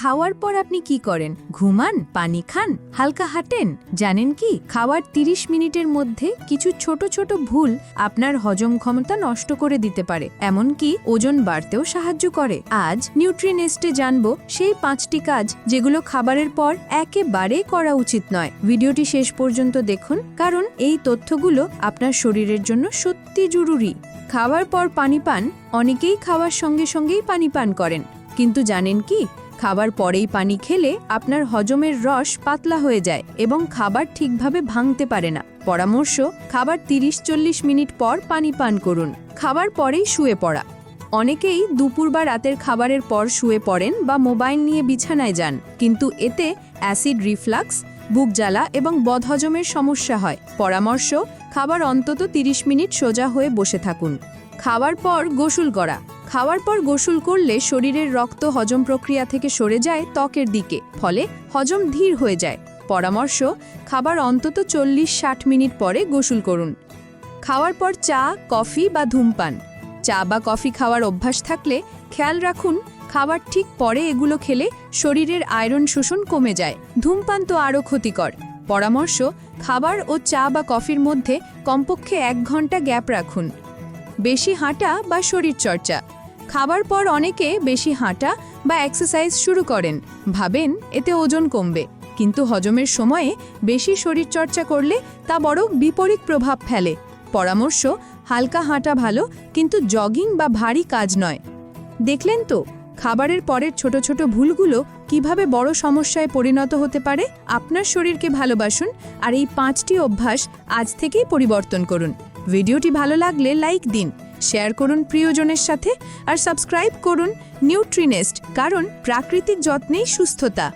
খাওয়ার পর আপনি কি করেন? ঘুমান, পানি খান, হালকা হাঁটেন? জানেন কি, খাওয়ার ৩০ মিনিটের মধ্যে কিছু ছোট ছোট ভুল আপনার হজম ক্ষমতা নষ্ট করে দিতে পারে। এমনকি ওজন বাড়তেও সাহায্য করে। আজ নিউট্রিনেস্টে জানব সেই পাঁচটি কাজ যেগুলো খাবারের পর একেবারে করা উচিত নয়। ভিডিওটি শেষ পর্যন্ত দেখুন, কারণ এই তথ্যগুলো আপনার শরীরের জন্য সত্যি জরুরি। খাওয়ার পর পানি পান, অনেকেই খাওয়ার সঙ্গে সঙ্গেই পানি পান করেন। কিন্তু জানেন কি খাবার পরেই পানি খেলে আপনার হজমের রস পাতলা হয়ে যায় এবং খাবার ঠিকভাবে ভাঙতে পারে না। পরামর্শ, খাবার তিরিশ চল্লিশ মিনিট পর পানি পান করুন। খাবার পরেই শুয়ে পড়া। অনেকেই দুপুর বা রাতের খাবারের পর শুয়ে পড়েন বা মোবাইল নিয়ে বিছানায় যান, কিন্তু এতে অ্যাসিড রিফ্লাক্স, বুক জ্বালা এবং বদহজমের সমস্যা হয়। পরামর্শ, খাবার অন্তত 30 মিনিট সোজা হয়ে বসে থাকুন। খাওয়ার পর গোসল করা। খাওয়ার পর গোসল করলে শরীরের রক্ত হজম প্রক্রিয়া থেকে সরে যায় ত্বকের দিকে, ফলে হজম ধীর হয়ে যায়। পরামর্শ, খাবার অন্তত চল্লিশ ষাট মিনিট পরে গোসল করুন। খাওয়ার পর চা, কফি বা ধূমপান। চা বা কফি খাওয়ার অভ্যাস থাকলে খেয়াল রাখুন, খাবার ঠিক পরে এগুলো খেলে শরীরের আয়রন শোষণ কমে যায়। ধূমপান তো আরও ক্ষতিকর। পরামর্শ, খাবার ও চা বা কফির মধ্যে কমপক্ষে এক ঘণ্টা গ্যাপ রাখুন। বেশি হাঁটা বা শরীরচর্চা। খাবার পর অনেকে বেশি হাঁটা বা এক্সারসাইজ শুরু করেন। ভাবেন এতে ওজন কমবে। কিন্তু হজমের সময়ে বেশি শরীরচর্চা করলে তা বড় বিপরীত প্রভাব ফেলে। পরামর্শ, হালকা হাঁটা ভালো, কিন্তু জগিং বা ভারী কাজ নয়। দেখলেন তো, খাবারের পরের ছোট ছোট ভুলগুলো কীভাবে বড় সমস্যায় পরিণত হতে পারে? আপনার শরীরকে ভালোবাসুন আর এই পাঁচটি অভ্যাস আজ থেকেই পরিবর্তন করুন। ভিডিওটি ভালো লাগলে লাইক দিন। শেয়ার করুন প্রিয়জনের সাথে আর সাবস্ক্রাইব করুন নিউট্রিনেস্ট কারণ প্রাকৃতিক যত্নেই সুস্থতা।